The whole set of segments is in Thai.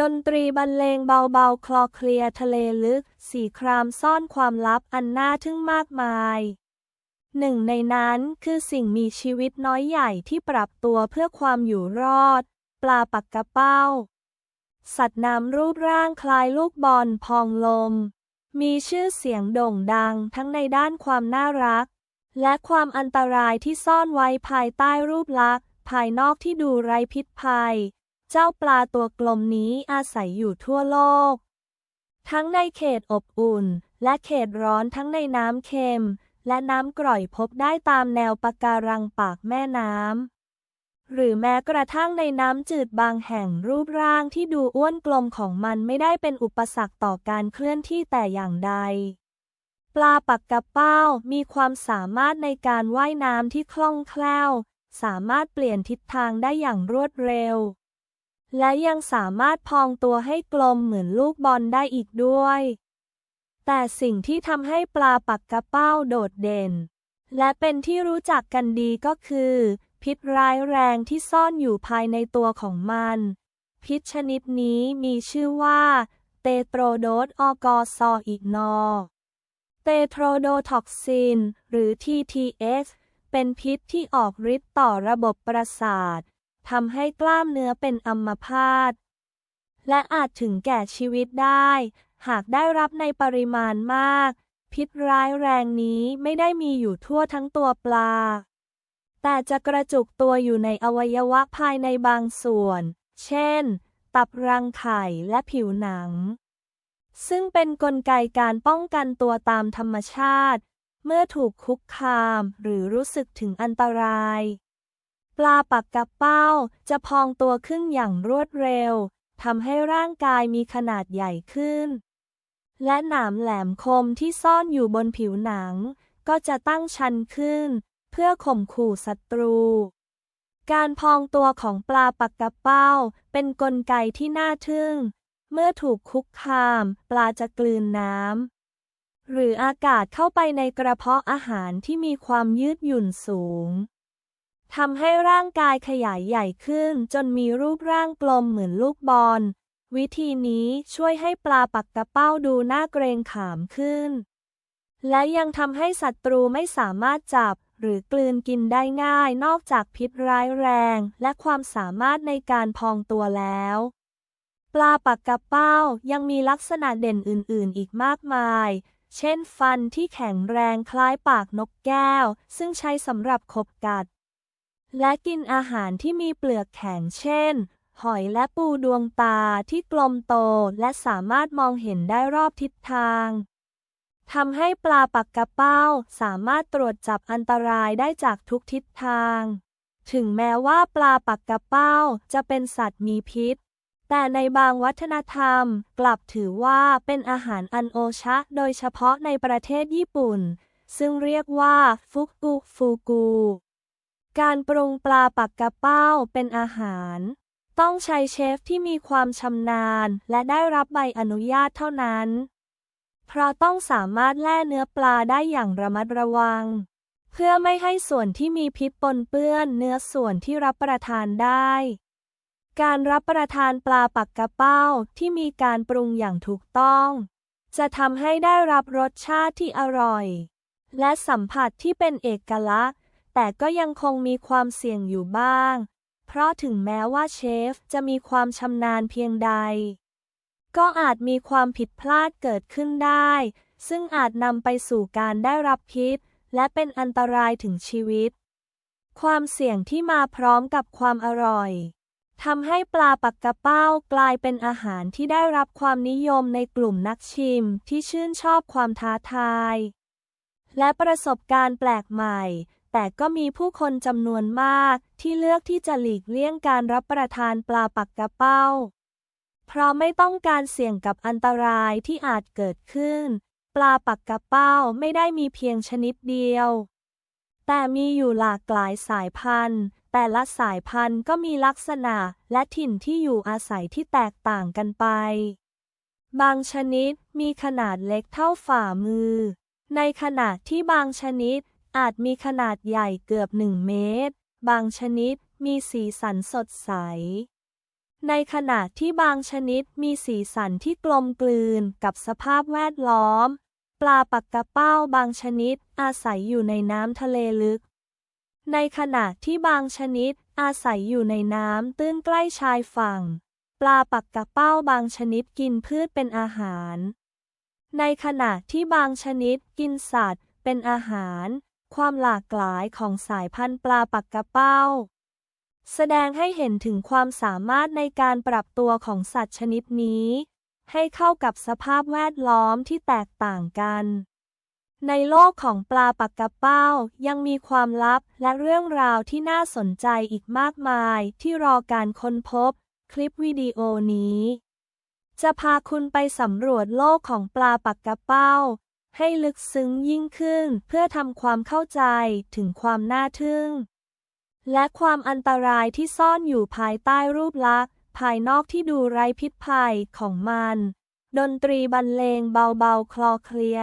ดนตรีบรรเลงเบาๆ คลอเคลียทะเลลึก สีครามซ่อนความลับอันน่าทึ่งมากมาย หนึ่งในนั้นคือสิ่งมีชีวิตน้อยใหญ่ที่ปรับตัวเพื่อความอยู่รอด ปลาปักกระเป้า สัตว์น้ำรูปร่างคล้ายลูกบอลพองลม มีชื่อเสียงโด่งดังทั้งในด้านความน่ารัก และความอันตรายที่ซ่อนไว้ภายใต้รูปลักษณ์ภายนอกที่ดูไร้พิษภัย เจ้าปลาตัวกลมนี้อาศัยอยู่ทั่วโลก ทั้งในเขตอบอุ่น และเขตร้อนทั้งในน้ำเค็ม และน้ำกร่อยพบได้ตามแนวปะการังปากแม่น้ำหรือแม้กระทั่งในน้ำจืดบางแห่งรูปร่างที่ดูอ้วนกลมของมันไม่ได้เป็นอุปสรรคต่อการเคลื่อนที่แต่อย่างใดปลาปักกระเป้ามีความสามารถในการว่ายน้ำที่คล่องแคล่ว สามารถเปลี่ยนทิศทางได้อย่างรวดเร็ว และยังสามารถพองตัวให้กลมเหมือนลูกบอลได้อีกด้วย แต่สิ่งที่ทำให้ปลาปักกระเป้าโดดเด่น และเป็นที่รู้จักกันดีก็คือ พิษร้ายแรงที่ซ่อนอยู่ภายในตัวของมัน พิษชนิดนี้มีชื่อว่า เตโตรโดสออกอซออีกนอ เตโทรโดท็อกซิน หรือ TTX เป็นพิษที่ออกฤทธิ์ต่อระบบประสาท ทำให้กล้ามเนื้อเป็นอัมพาตและอาจถึงแก่ชีวิตได้ หากได้รับในปริมาณมาก พิษร้ายแรงนี้ไม่ได้มีอยู่ทั่วทั้งตัวปลา แต่จะกระจุกตัวอยู่ในอวัยวะภายในบางส่วน เช่น ตับรังไข่และผิวหนัง ซึ่งเป็นนกลไกการป้องกันตัวตามธรรมชาติ เมื่อถูกคุกคามหรือรู้สึกถึงอันตราย ลาปักกระเป้า จะพองตัวขึ้นอย่างรวดเร็วทำให้ร่างกายมีขนาดใหญ่ขึ้น และหนามแหลมคมที่ซ่อนอยู่บนผิวหนัง ก็จะตั้งชันขึ้น เพื่อข่มขู่ศัตรู การพองตัวของปลาปักกระเป้า เป็นนกลไกที่น่าทึ่ง เมื่อถูกคุกคาม ปลาจะกลืนน้ำหรืออากาศเข้าไปในกระเพาะอาหารที่มีความยืดหยุ่นสูง ทำให้ร่างกายขยายใหญ่ขึ้น จนมีรูปร่างกลมเหมือนลูกบอล วิธีนี้ช่วยให้ปลาปักกระเป้าดูน่าเกรงขามขึ้น และยังทำให้ศัตรูไม่สามารถจับหรือกลืนกินได้ง่ายนอกจากพิษร้ายแรง และความสามารถในการพองตัวแล้ว ปลาปักกระเป้ายังมีลักษณะเด่นอื่น ๆ อีกมากมาย เช่นฟันที่แข็งแรงคล้ายปากนกแก้ว ซึ่งใช้สำหรับขบกัด และกินอาหารที่มีเปลือกแข็งเช่น หอยและปูดวงตาที่กลมโตและสามารถมองเห็นได้รอบทิศทางทำให้ปลาปักกระเป้าสามารถตรวจจับอันตรายได้จากทุกทิศทาง ถึงแม้ว่าปลาปักกระเป้าจะเป็นสัตว์มีพิษ แต่ในบางวัฒนธรรมกลับถือว่าเป็นอาหารอันโอชะ โดยเฉพาะในประเทศญี่ปุ่น ซึ่งเรียกว่าฟุกุฟูกู การปรุงปลาปักกะเป้าเป็นอาหาร ต้องใช้เชฟที่มีความชำนาญและได้รับใบอนุญาตเท่านั้น เพราะต้องสามารถแล่เนื้อปลาได้อย่างระมัดระวัง เพื่อไม่ให้ส่วนที่มีพิษปนเปื้อนเนื้อส่วนที่รับประทานได้ การรับประทานปลาปักกะเป้าที่มีการปรุงอย่างถูกต้อง จะทำให้ได้รับรสชาติที่อร่อย และสัมผัสที่เป็นเอกลักษณ์ แต่ก็ยังคงมีความเสี่ยงอยู่บ้าง เพราะถึงแม้ว่าเชฟจะมีความชำนาญเพียงใด ก็อาจมีความผิดพลาดเกิดขึ้นได้ ซึ่งอาจนำไปสู่การได้รับพิษ และเป็นอันตรายถึงชีวิต ความเสี่ยงที่มาพร้อมกับความอร่อยทำให้ปลาปักกระเป้ากลายเป็นอาหารที่ได้รับความนิยมในกลุ่มนักชิมที่ชื่นชอบความท้าทาย และประสบการณ์แปลกใหม่ แต่ก็มีผู้คนจำนวนมากที่เลือกที่จะหลีกเลี่ยงการรับประทานปลาปักกระเป้า เพราะไม่ต้องการเสี่ยงกับอันตรายที่อาจเกิดขึ้น ปลาปักกระเป้าไม่ได้มีเพียงชนิดเดียว แต่มีอยู่หลากหลายสายพันธุ์ แต่ละสายพันธุ์ก็มีลักษณะและถิ่นที่อยู่อาศัยที่แตกต่างกันไป บางชนิดมีขนาดเล็กเท่าฝ่ามือ ในขณะที่บางชนิด อาจมีขนาดใหญ่เกือบหนึ่งเมตร บางชนิดมีสีสันสดใส ในขณะที่บางชนิดมีสีสันที่กลมกลืนกับสภาพแวดล้อม ปลาปักกระเป้าบางชนิดอาศัยอยู่ในน้ำทะเลลึก ในขณะที่บางชนิดอาศัยอยู่ในน้ำตื้นใกล้ชายฝั่ง ปลาปักกระเป้าบางชนิดกินพืชเป็นอาหาร ในขณะที่บางชนิดกินสัตว์เป็นอาหาร ความหลากหลายของสายพันธุ์ปลาปักกระเป้า แสดงให้เห็นถึงความสามารถในการปรับตัวของสัตว์ชนิดนี้ ให้เข้ากับสภาพแวดล้อมที่แตกต่างกัน ในโลกของปลาปักกระเป้ายังมีความลับและเรื่องราวที่น่าสนใจอีกมากมายที่รอการค้นพบ คลิปวิดีโอนี้ จะพาคุณไปสำรวจโลกของปลาปักกระเป้า ให้ลึกซึ้งยิ่งขึ้นเพื่อทำความเข้าใจถึงความน่าทึ่ง และความอันตรายที่ซ่อนอยู่ภายใต้รูปลักษณ์ภายนอกที่ดูไร้พิษภัยของมัน ดนตรีบรรเลงเบาๆ คลอเคลีย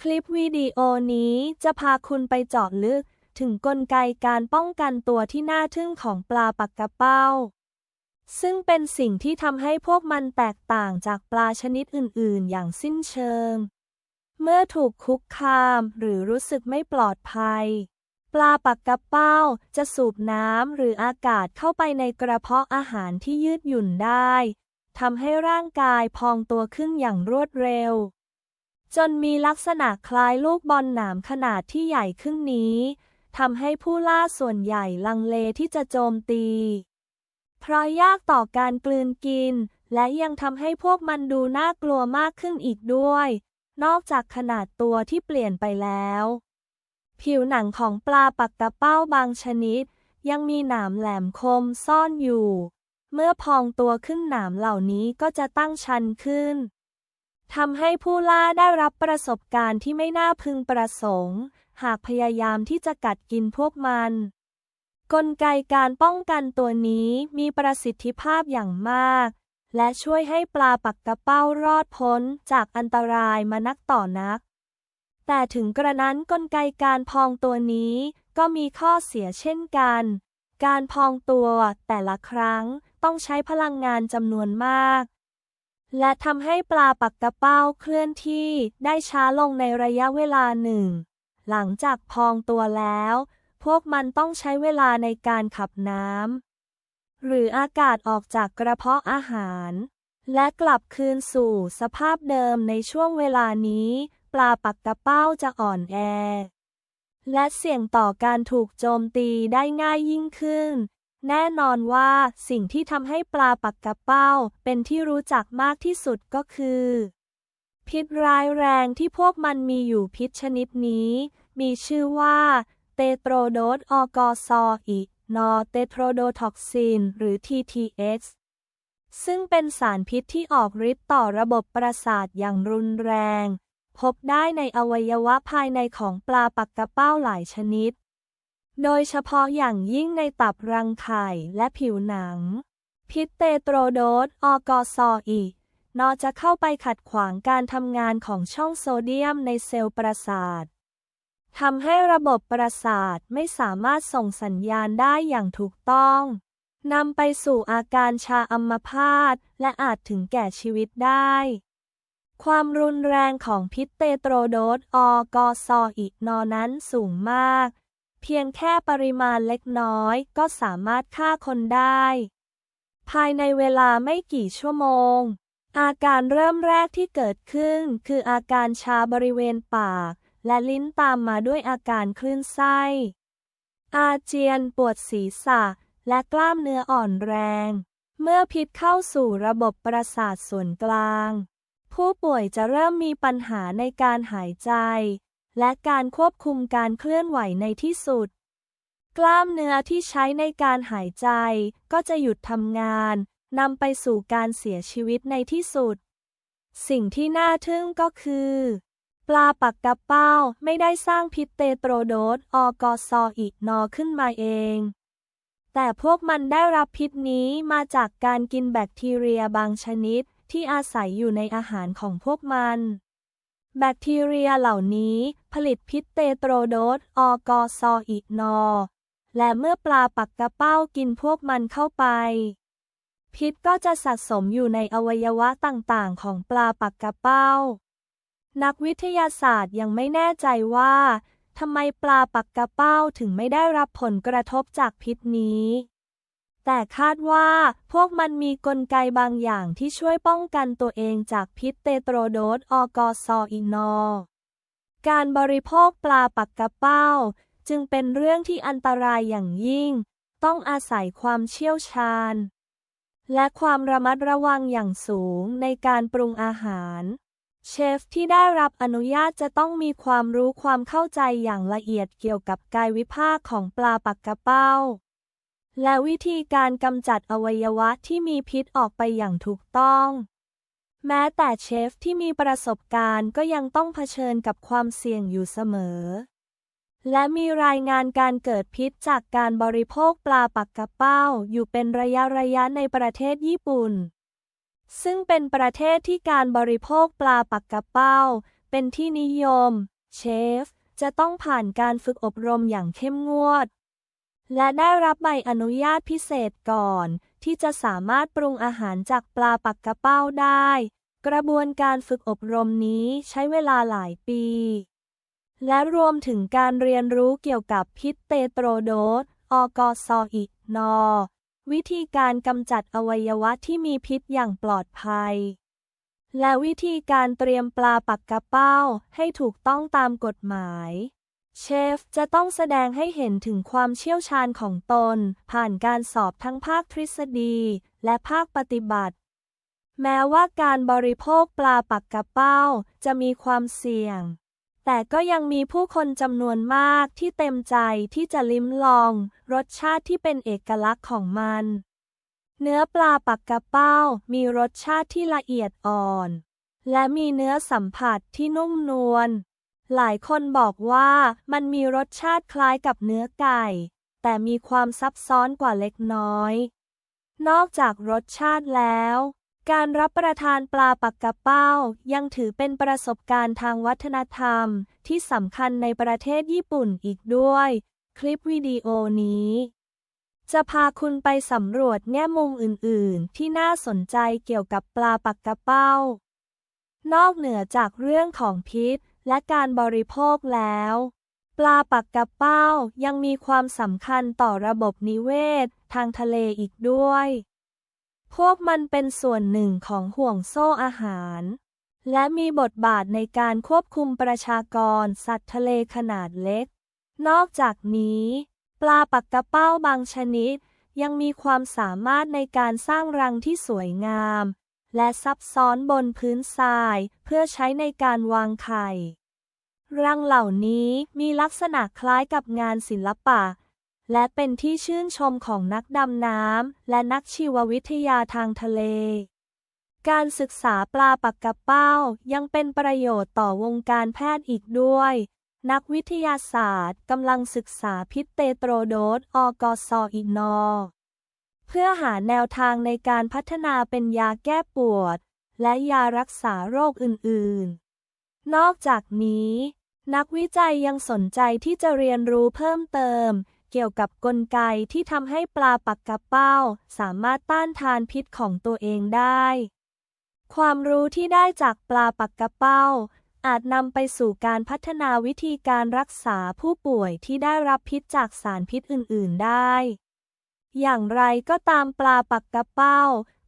คลิปวิดีโอนี้จะพาคุณไปเจาะลึกถึงกลไกการป้องกันตัวที่น่าทึ่งของปลาปักกระเป้า ซึ่งเป็นสิ่งที่ทำให้พวกมันแตกต่างจากปลาชนิดอื่น ๆ อย่างสิ้นเชิง เมื่อถูกคุกคามหรือรู้สึกไม่ปลอดภัย ปลาปักกระเป้าจะสูบน้ำหรืออากาศเข้าไปในกระเพาะอาหารที่ยืดหยุ่นได้ทำให้ร่างกายพองตัวขึ้นอย่างรวดเร็ว จนมีลักษณะคล้ายลูกบอลหนามขนาดที่ใหญ่ขึ้นนี้ทำให้ผู้ล่าส่วนใหญ่ลังเลที่จะโจมตี เพราะยากต่อการกลืนกิน และยังทำให้พวกมันดูน่ากลัวมากขึ้นอีกด้วย นอกจากขนาดตัวที่เปลี่ยนไปแล้ว ผิวหนังของปลาปักกระเป้าบางชนิด ยังมีหนามแหลมคมซ่อนอยู่ เมื่อพองตัวขึ้นหนามเหล่านี้ก็จะตั้งชันขึ้นทำให้ผู้ล่าได้รับประสบการณ์ที่ไม่น่าพึงประสงค์ หากพยายามที่จะกัดกินพวกมัน กลไกการป้องกันตัวนี้มีประสิทธิภาพอย่างมาก และช่วยให้ปลาปักกระเป้ารอดพ้นจากอันตรายมานักต่อนัก แต่ถึงกระนั้นกลไกการพองตัวนี้ก็มีข้อเสียเช่นกัน การพองตัวแต่ละครั้งต้องใช้พลังงานจำนวนมาก และทำให้ปลาปักกระเป้าเคลื่อนที่ได้ช้าลงในระยะเวลาหนึ่ง หลังจากพองตัวแล้ว พวกมันต้องใช้เวลาในการขับน้ำ หรืออากาศออกจากกระเพาะอาหาร และกลับคืนสู่สภาพเดิมในช่วงเวลานี้ ปลาปักกระเป้าจะอ่อนแอ และเสี่ยงต่อการถูกโจมตีได้ง่ายยิ่งขึ้น แน่นอนว่าสิ่งที่ทำให้ปลาปักกระเป้าเป็นที่รู้จักมากที่สุดก็คือ พิษร้ายแรงที่พวกมันมีอยู่พิษชนิดนี้ มีชื่อว่าเตโตรโดสออกอซออิ นอเตโทรโดท็อกซิน หรือ TTX ซึ่งเป็นสารพิษที่ออกฤทธิ์ต่อระบบประสาทอย่างรุนแรง พบได้ในอวัยวะภายในของปลาปักกระเป้าหลายชนิด โดยเฉพาะอย่างยิ่งในตับรังไข่และผิวหนัง พิษเตโตรโดสออกอซออินอจะเข้าไปขัดขวางการทำงานของช่องโซเดียมในเซลล์ประสาท ทำให้ระบบประสาทไม่สามารถส่งสัญญาณได้อย่างถูกต้องนำไปสู่อาการชาอัมพาตและอาจถึงแก่ชีวิตได้ ความรุนแรงของพิษเตโตรโดสออกอซออินอนั้นสูงมาก เพียงแค่ปริมาณเล็กน้อยก็สามารถฆ่าคนได้ ภายในเวลาไม่กี่ชั่วโมง อาการเริ่มแรกที่เกิดขึ้นคืออาการชาบริเวณปาก และลิ้นตามมาด้วยอาการคลื่นไส้ อาเจียนปวดศีรษะ และกล้ามเนื้ออ่อนแรง เมื่อพิษเข้าสู่ระบบประสาทส่วนกลาง ผู้ป่วยจะเริ่มมีปัญหาในการหายใจ และการควบคุมการเคลื่อนไหวในที่สุด กล้ามเนื้อที่ใช้ในการหายใจก็จะหยุดทำงานนำไปสู่การเสียชีวิตในที่สุด สิ่งที่น่าทึ่งก็คือ ปลาปักกระเป้าไม่ได้สร้างพิษเตโตรโดสออกอซออินอขึ้นมาเอง แต่พวกมันได้รับพิษนี้มาจากการกินแบคทีเรียบางชนิดที่อาศัยอยู่ในอาหารของพวกมัน แบคทีเรียเหล่านี้ผลิตพิษเตโตรโดสออกอซออินอ และเมื่อปลาปักกระเป้ากินพวกมันเข้าไป พิษก็จะสะสมอยู่ในอวัยวะต่างๆ ของปลาปักกระเป้า นักวิทยาศาสตร์ยังไม่แน่ใจว่าทำไมปลาปักกระเป้าถึงไม่ได้รับผลกระทบจากพิษนี้ แต่คาดว่าพวกมันมีกลไกบางอย่างที่ช่วยป้องกันตัวเองจากพิษเตโตรโดสออกอซออีนอ การบริโภคปลาปักกระเป้า จึงเป็นเรื่องที่อันตรายอย่างยิ่ง ต้องอาศัยความเชี่ยวชาญ และความระมัดระวังอย่างสูงในการปรุงอาหาร เชฟที่ได้รับอนุญาตจะต้องมีความรู้ความเข้าใจอย่างละเอียดเกี่ยวกับกายวิภาคของปลาปักกระเป้า และวิธีการกำจัดอวัยวะที่มีพิษออกไปอย่างถูกต้อง แม้แต่เชฟที่มีประสบการณ์ก็ยังต้องเผชิญกับความเสี่ยงอยู่เสมอ และมีรายงานการเกิดพิษจากการบริโภคปลาปักกระเป้าอยู่เป็นระยะระยะในประเทศญี่ปุ่น ซึ่งเป็นประเทศที่การบริโภคปลาปักกระเป้า เป็นที่นิยม เชฟ จะต้องผ่านการฝึกอบรมอย่างเข้มงวด และได้รับใบอนุญาตพิเศษก่อน ที่จะสามารถปรุงอาหารจากปลาปักกระเป้าได้ กระบวนการฝึกอบรมนี้ใช้เวลาหลายปี และรวมถึงการเรียนรู้เกี่ยวกับพิษเตโตรโดสอกอซออินอ วิธีการกำจัดอวัยวะที่มีพิษอย่างปลอดภัย และวิธีการเตรียมปลาปักกระเป้าให้ถูกต้องตามกฎหมาย เชฟจะต้องแสดงให้เห็นถึงความเชี่ยวชาญของตน ผ่านการสอบทั้งภาคทฤษฎีและภาคปฏิบัติ แม้ว่าการบริโภคปลาปักกระเป้าจะมีความเสี่ยง แต่ก็ยังมีผู้คนจำนวนมากที่เต็มใจที่จะลิ้มลอง รสชาติที่เป็นเอกลักษณ์ของมัน เนื้อปลาปักกระเป้ามีรสชาติที่ละเอียดอ่อน และมีเนื้อสัมผัสที่นุ่มนวล หลายคนบอกว่ามันมีรสชาติคล้ายกับเนื้อไก่ แต่มีความซับซ้อนกว่าเล็กน้อย นอกจากรสชาติแล้ว การรับประทานปลาปักกระเป้า ยังถือเป็นประสบการณ์ทางวัฒนธรรม ที่สำคัญในประเทศญี่ปุ่นอีกด้วย คลิปวิดีโอนี้ จะพาคุณไปสำรวจแง่มุมอื่น ๆ ที่น่าสนใจเกี่ยวกับปลาปักกระเป้า นอกเหนือจากเรื่องของพิษและการบริโภคแล้ว ปลาปักกระเป้ายังมีความสำคัญต่อระบบนิเวศ ทางทะเลอีกด้วย พวกมันเป็นส่วนหนึ่งของห่วงโซ่อาหาร และมีบทบาทในการควบคุมประชากรสัตว์ทะเลขนาดเล็ก นอกจากนี้ ปลาปักกระเป้าบางชนิด ยังมีความสามารถในการสร้างรังที่สวยงาม และซับซ้อนบนพื้นทรายเพื่อใช้ในการวางไข่ รังเหล่านี้มีลักษณะคล้ายกับงานศิลปะ และเป็นที่ชื่นชมของนักดำน้ำและนักชีววิทยาทางทะเล การศึกษาปลาปักกระเป้ายังเป็นประโยชน์ต่อวงการแพทย์อีกด้วย นักวิทยาศาสตร์กำลังศึกษาพิษเตโตรโดสอกอซออีนอ เพื่อหาแนวทางในการพัฒนาเป็นยาแก้ปวด และยารักษาโรคอื่น ๆ นอกจากนี้ นักวิจัยยังสนใจที่จะเรียนรู้เพิ่มเติม กี่ยวกับกลไกที่ทำให้ปลาปักกระเป้า สามารถต้านทานพิษของตัวเองได้ ความรู้ที่ได้จากปลาปักกระเป้า อาจนำไปสู่การพัฒนาวิธีการรักษาผู้ป่วยที่ได้รับพิษจากสารพิษอื่น ๆ ได้ อย่างไรก็ตามปลาปักกระเป้า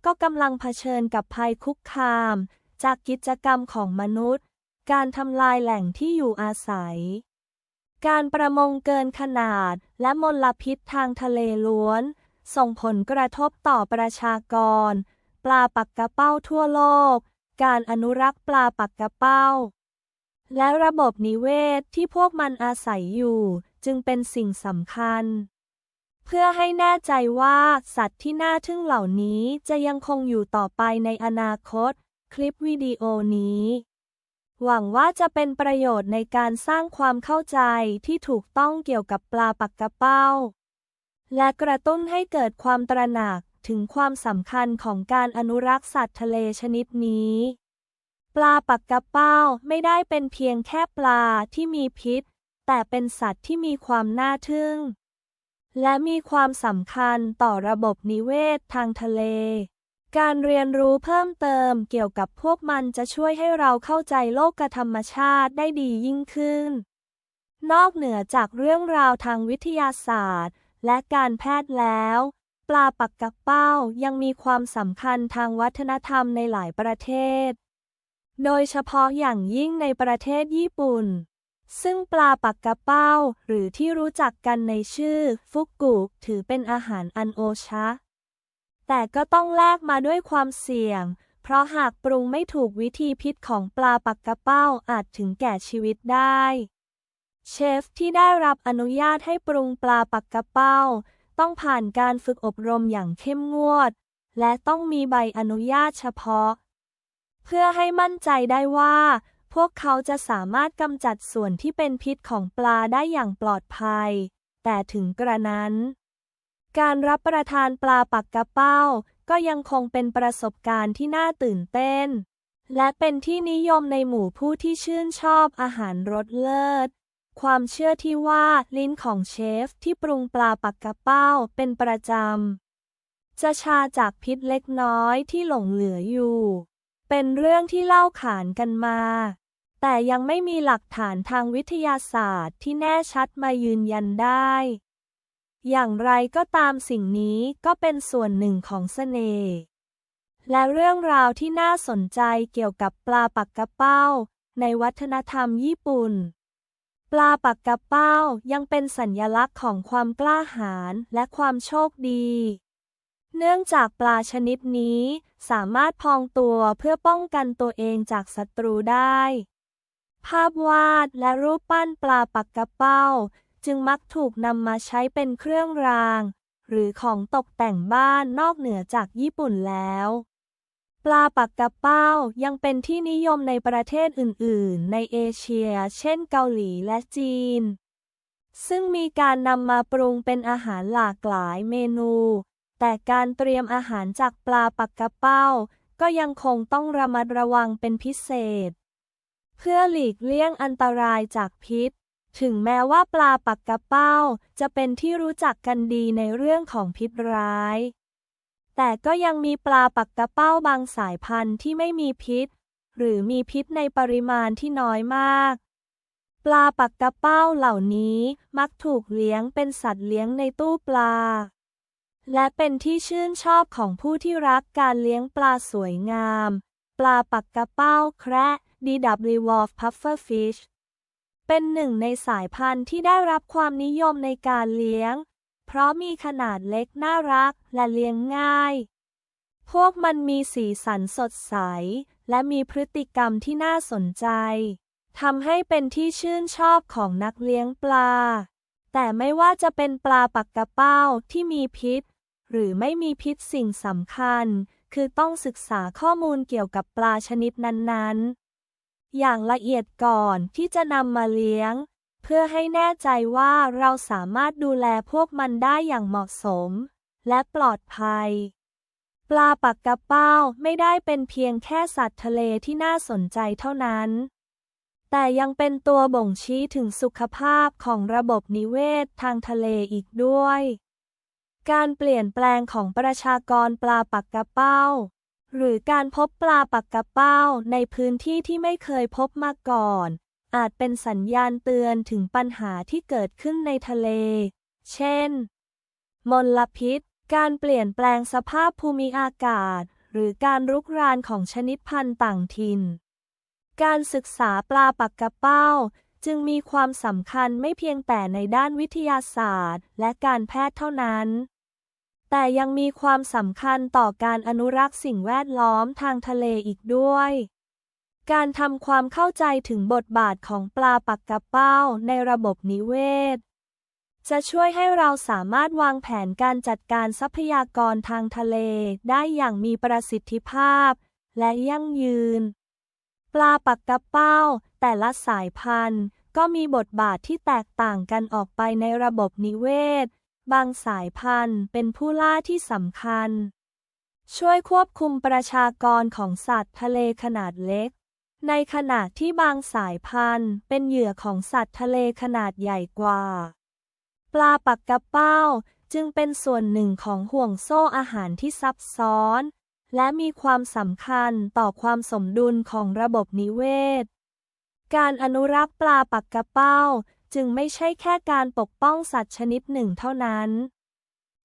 ก็กำลังเผชิญกับภัยคุกคาม จากกิจกรรมของมนุษย์ การทำลายแหล่งที่อยู่อาศัย การประมงเกินขนาด และมลพิษทางทะเลล้วน ส่งผลกระทบต่อประชากร ปลาปักกระเป้าทั่วโลก การอนุรักษ์ปลาปักกระเป้า และระบบนิเวศที่พวกมันอาศัยอยู่ จึงเป็นสิ่งสำคัญ เพื่อให้แน่ใจว่า สัตว์ที่น่าทึ่งเหล่านี้จะยังคงอยู่ต่อไปในอนาคต คลิปวิดีโอนี้ หวังว่าจะเป็นประโยชน์ในการสร้างความเข้าใจที่ถูกต้องเกี่ยวกับปลาปักกระเป้า และกระตุ้นให้เกิดความตระหนักถึงความสำคัญของการอนุรักษ์สัตว์ทะเลชนิดนี้ ปลาปักกระเป้าไม่ได้เป็นเพียงแค่ปลาที่มีพิษ แต่เป็นสัตว์ที่มีความน่าทึ่ง และมีความสำคัญต่อระบบนิเวศทางทะเล การเรียนรู้เพิ่มเติมเกี่ยวกับพวกมันจะช่วยให้เราเข้าใจโลกธรรมชาติได้ดียิ่งขึ้น นอกเหนือจากเรื่องราวทางวิทยาศาสตร์ และการแพทย์แล้ว ปลาปักกระเป้ายังมีความสำคัญทางวัฒนธรรมในหลายประเทศ โดยเฉพาะอย่างยิ่งในประเทศญี่ปุ่น ซึ่งปลาปักกะเป้าหรือที่รู้จักกันในชื่อ ฟุกุถือเป็นอาหารอันโอชะ แต่ก็ต้องแลกมาด้วยความเสี่ยง เพราะหากปรุงไม่ถูกวิธีพิษของปลาปักกระเป้าอาจถึงแก่ชีวิตได้ เชฟที่ได้รับอนุญาตให้ปรุงปลาปักกระเป้า ต้องผ่านการฝึกอบรมอย่างเข้มงวด และต้องมีใบอนุญาตเฉพาะ เพื่อให้มั่นใจได้ว่า พวกเขาจะสามารถกำจัดส่วนที่เป็นพิษของปลาได้อย่างปลอดภัย แต่ถึงกระนั้น การรับประทานปลาปักกระเป้า ก็ยังคงเป็นประสบการณ์ที่น่าตื่นเต้น และเป็นที่นิยมในหมู่ผู้ที่ชื่นชอบอาหารรสเลิศ ความเชื่อที่ว่าลิ้นของเชฟที่ปรุงปลาปักกระเป้าเป็นประจำ จะชาจากพิษเล็กน้อยที่หลงเหลืออยู่ เป็นเรื่องที่เล่าขานกันมา แต่ยังไม่มีหลักฐานทางวิทยาศาสตร์ที่แน่ชัดมายืนยันได้ อย่างไรก็ตามสิ่งนี้ก็เป็นส่วนหนึ่งของเสน่ห์และเรื่องราวที่น่าสนใจเกี่ยวกับปลาปักกระเป้า ในวัฒนธรรมญี่ปุ่น ปลาปักกระเป้ายังเป็นสัญลักษณ์ของความกล้าหาญและความโชคดี เนื่องจากปลาชนิดนี้สามารถพองตัวเพื่อป้องกันตัวเองจากศัตรูได้ ภาพวาดและรูปปั้นปลาปักกระเป้า จึงมักถูกนำมาใช้เป็นเครื่องราง หรือของตกแต่งบ้านนอกเหนือจากญี่ปุ่นแล้ว ปลาปักกระเป้ายังเป็นที่นิยมในประเทศอื่น ๆ ในเอเชีย เช่นเกาหลีและจีน ซึ่งมีการนำมาปรุงเป็นอาหารหลากหลายเมนู แต่การเตรียมอาหารจากปลาปักกระเป้า ก็ยังคงต้องระมัดระวังเป็นพิเศษ เพื่อหลีกเลี่ยงอันตรายจากพิษ ถึงแม้ว่าปลาปักกระเป้า จะเป็นที่รู้จักกันดีในเรื่องของพิษร้าย แต่ก็ยังมีปลาปักกระเป้าบางสายพันธุ์ที่ไม่มีพิษ หรือมีพิษในปริมาณที่น้อยมาก ปลาปักกระเป้าเหล่านี้มักถูกเลี้ยงเป็นสัตว์เลี้ยงในตู้ปลา และเป็นที่ชื่นชอบของผู้ที่รักการเลี้ยงปลาสวยงาม ปลาปักกระเป้าแคระ DW Wolf Pufferfish เป็นหนึ่งในสายพันธุ์ที่ได้รับความนิยมในการเลี้ยง เพราะมีขนาดเล็กน่ารักและเลี้ยงง่าย พวกมันมีสีสันสดใส และมีพฤติกรรมที่น่าสนใจทำให้เป็นที่ชื่นชอบของนักเลี้ยงปลา แต่ไม่ว่าจะเป็นปลาปักกระเป้าที่มีพิษ หรือไม่มีพิษสิ่งสำคัญ คือต้องศึกษาข้อมูลเกี่ยวกับปลาชนิดนั้นๆ อย่างละเอียดก่อนที่จะนำมาเลี้ยง เพื่อให้แน่ใจว่าเราสามารถดูแลพวกมันได้อย่างเหมาะสม และปลอดภัย ปลาปักกระเป้าไม่ได้เป็นเพียงแค่สัตว์ทะเลที่น่าสนใจเท่านั้น แต่ยังเป็นตัวบ่งชี้ถึงสุขภาพของระบบนิเวศทางทะเลอีกด้วย การเปลี่ยนแปลงของประชากรปลาปักกระเป้า หรือการพบปลาปักกระเป้าในพื้นที่ที่ไม่เคยพบมาก่อน อาจเป็นสัญญาณเตือนถึงปัญหาที่เกิดขึ้นในทะเล เช่น มลพิษ การเปลี่ยนแปลงสภาพภูมิอากาศ หรือการรุกรานของชนิดพันธุ์ต่างถิ่น การศึกษาปลาปักกระเป้าจึงมีความสำคัญไม่เพียงแต่ในด้านวิทยาศาสตร์ และการแพทย์เท่านั้น แต่ยังมีความสำคัญต่อการอนุรักษ์สิ่งแวดล้อมทางทะเลอีกด้วย การทำความเข้าใจถึงบทบาทของปลาปักกระเป้าในระบบนิเวศ จะช่วยให้เราสามารถวางแผนการจัดการทรัพยากรทางทะเลได้อย่างมีประสิทธิภาพ และยั่งยืน ปลาปักกระเป้า แต่ละสายพันธุ์ก็มีบทบาทที่แตกต่างกันออกไปในระบบนิเวศ บางสายพันธุ์เป็นผู้ล่าที่สำคัญ ช่วยควบคุมประชากรของสัตว์ทะเลขนาดเล็ก ในขณะที่บางสายพันธุ์เป็นเหยื่อของสัตว์ทะเลขนาดใหญ่กว่า ปลาปักกระเป้าจึงเป็นส่วนหนึ่งของห่วงโซ่อาหารที่ซับซ้อน และมีความสำคัญต่อความสมดุลของระบบนิเวศ การอนุรักษ์ปลาปักกระเป้า จึงไม่ใช่แค่การปกป้องสัตว์ชนิดหนึ่งเท่านั้น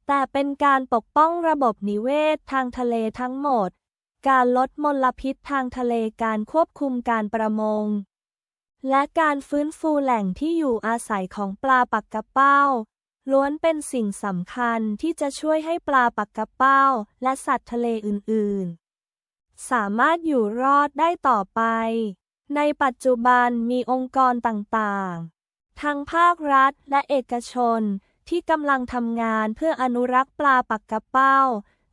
แต่เป็นการปกป้องระบบนิเวศทางทะเลทั้งหมด การลดมลพิษทางทะเลการควบคุมการประมง และการฟื้นฟูแหล่งที่อยู่อาศัยของปลาปักกระเป้า ล้วนเป็นสิ่งสำคัญที่จะช่วยให้ปลาปักกระเป้า และสัตว์ทะเลอื่น ๆ สามารถอยู่รอดได้ต่อไปในปัจจุบันมีองค์กรต่างๆ ทั้งภาครัฐและเอกชนที่กำลังทำงานเพื่ออนุรักษ์ปลาปักกระเป้า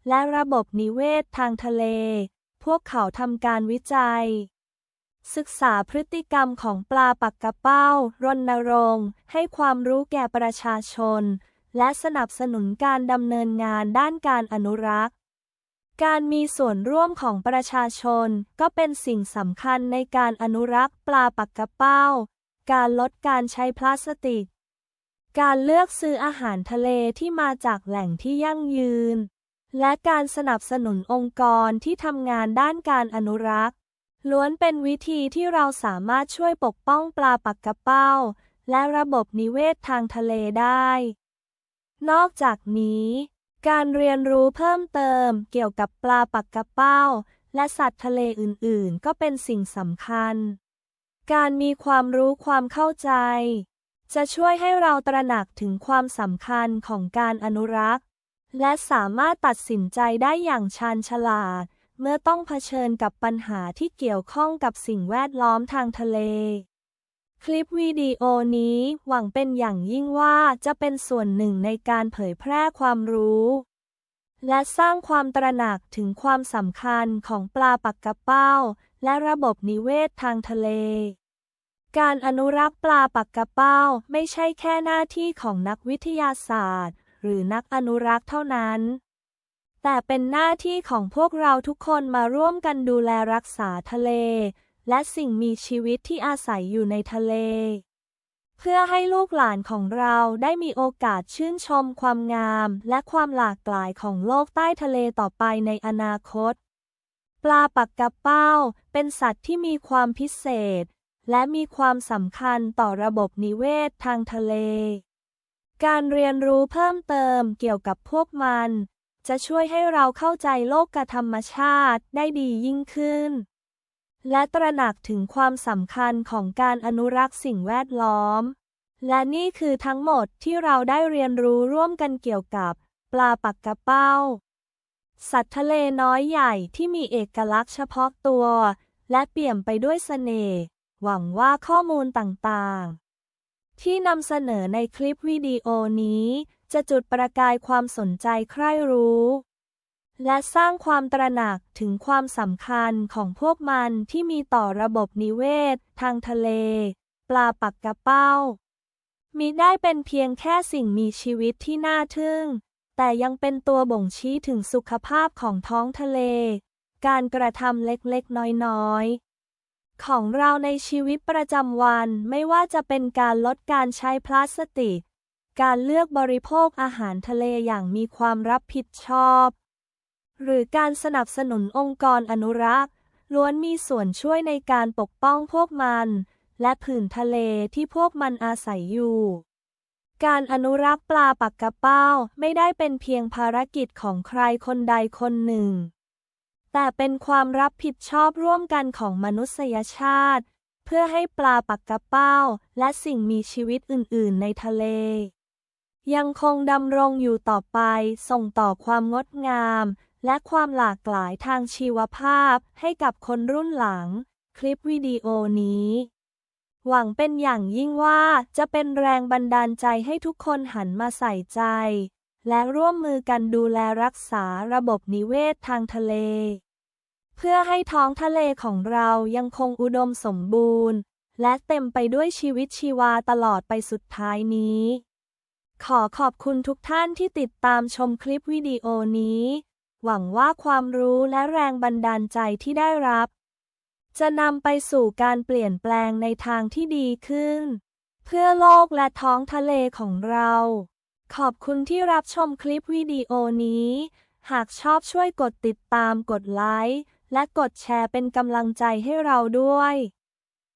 และระบบนิเวศทางทะเล พวกเขาทำการวิจัย ศึกษาพฤติกรรมของปลาปักกระเป้า รณรงค์ ให้ความรู้แก่ประชาชน และสนับสนุนการดำเนินงานด้านการอนุรักษ์ การมีส่วนร่วมของประชาชนก็เป็นสิ่งสำคัญในการอนุรักษ์ปลาปักกระเป้า การลดการใช้พลาสติก การเลือกซื้ออาหารทะเลที่มาจากแหล่งที่ยั่งยืน และการสนับสนุนองค์กรที่ทำงานด้านการอนุรักษ์ ล้วนเป็นวิธีที่เราสามารถช่วยปกป้องปลาปักกระเป้า และระบบนิเวศทางทะเลได้ นอกจากนี้การเรียนรู้เพิ่มเติมเกี่ยวกับปลาปักกระเป้า และสัตว์ทะเลอื่น ๆ ก็เป็นสิ่งสำคัญ การมีความรู้ความเข้าใจ จะช่วยให้เราตระหนักถึงความสำคัญของการอนุรักษ์ และสามารถตัดสินใจได้อย่างชาญฉลาด เมื่อต้องเผชิญกับปัญหาที่เกี่ยวข้องกับสิ่งแวดล้อมทางทะเล คลิปวิดีโอนี้หวังเป็นอย่างยิ่งว่าจะเป็นส่วนหนึ่งในการเผยแพร่ความรู้และสร้างความตระหนักถึงความสำคัญของปลาปักกระเป้า และระบบนิเวศทางทะเล การอนุรักษ์ปลาปักกระเป้าไม่ใช่แค่หน้าที่ของนักวิทยาศาสตร์ หรือนักอนุรักษ์เท่านั้น แต่เป็นหน้าที่ของพวกเราทุกคนมาร่วมกันดูแลรักษาทะเล และสิ่งมีชีวิตที่อาศัยอยู่ในทะเล เพื่อให้ลูกหลานของเราได้มีโอกาสชื่นชมความงาม และความหลากหลายของโลกใต้ทะเลต่อไปในอนาคต ปลาปักกระเป้าเป็นสัตว์ที่มีความพิเศษ และมีความสำคัญต่อระบบนิเวศทางทะเล การเรียนรู้เพิ่มเติมเกี่ยวกับพวกมัน จะช่วยให้เราเข้าใจโลกธรรมชาติได้ดียิ่งขึ้น และตระหนักถึงความสำคัญของการอนุรักษ์สิ่งแวดล้อม และนี่คือทั้งหมดที่เราได้เรียนรู้ร่วมกันเกี่ยวกับปลาปักกระเป้า สัตว์ทะเลน้อยใหญ่ที่มีเอกลักษณ์เฉพาะตัว และเปี่ยมไปด้วยเสน่ห์ หวังว่าข้อมูลต่างๆ ที่นำเสนอในคลิปวิดีโอนี้ จะจุดประกายความสนใจใคร่รู้ และสร้างความตระหนักถึงความสำคัญของพวกมันที่มีต่อระบบนิเวศ ทางทะเล ปลาปักกระเป้า มิได้เป็นเพียงแค่สิ่งมีชีวิตที่น่าทึ่ง แต่ยังเป็นตัวบ่งชี้ถึงสุขภาพของท้องทะเล การกระทำเล็กๆ น้อยๆ ของเราในชีวิตประจำวันไม่ว่าจะเป็นการลดการใช้พลาสติก การเลือกบริโภคอาหารทะเลอย่างมีความรับผิดชอบ หรือการสนับสนุนองค์กรอนุรักษ์ ล้วนมีส่วนช่วยในการปกป้องพวกมัน และผืนทะเลที่พวกมันอาศัยอยู่ การอนุรักษ์ปลาปักกระเป้าไม่ได้เป็นเพียงภารกิจของใครคนใดคนหนึ่ง แต่เป็นความรับผิดชอบร่วมกันของมนุษยชาติ เพื่อให้ปลาปักกระเป้า และสิ่งมีชีวิตอื่น ๆ ในทะเล ยังคงดำรงอยู่ต่อไป ส่งต่อความงดงาม และความหลากหลายทางชีวภาพให้กับคนรุ่นหลัง คลิปวิดีโอนี้ หวังเป็นอย่างยิ่งว่าจะเป็นแรงบันดาลใจให้ทุกคนหันมาใส่ใจ และร่วมมือกันดูแลรักษาระบบนิเวศทางทะเล เพื่อให้ท้องทะเลของเรายังคงอุดมสมบูรณ์ และเต็มไปด้วยชีวิตชีวาตลอดไปสุดท้ายนี้ ขอขอบคุณทุกท่านที่ติดตามชมคลิปวิดีโอนี้ หวังว่าความรู้และแรงบันดาลใจที่ได้รับ จะนำไปสู่การเปลี่ยนแปลงในทางที่ดีขึ้น เพื่อโลกและท้องทะเลของเรา ขอบคุณที่รับชมคลิปวิดีโอนี้ หากชอบช่วยกดติดตามกดไลค์ และกดแชร์เป็นกำลังใจให้เราด้วย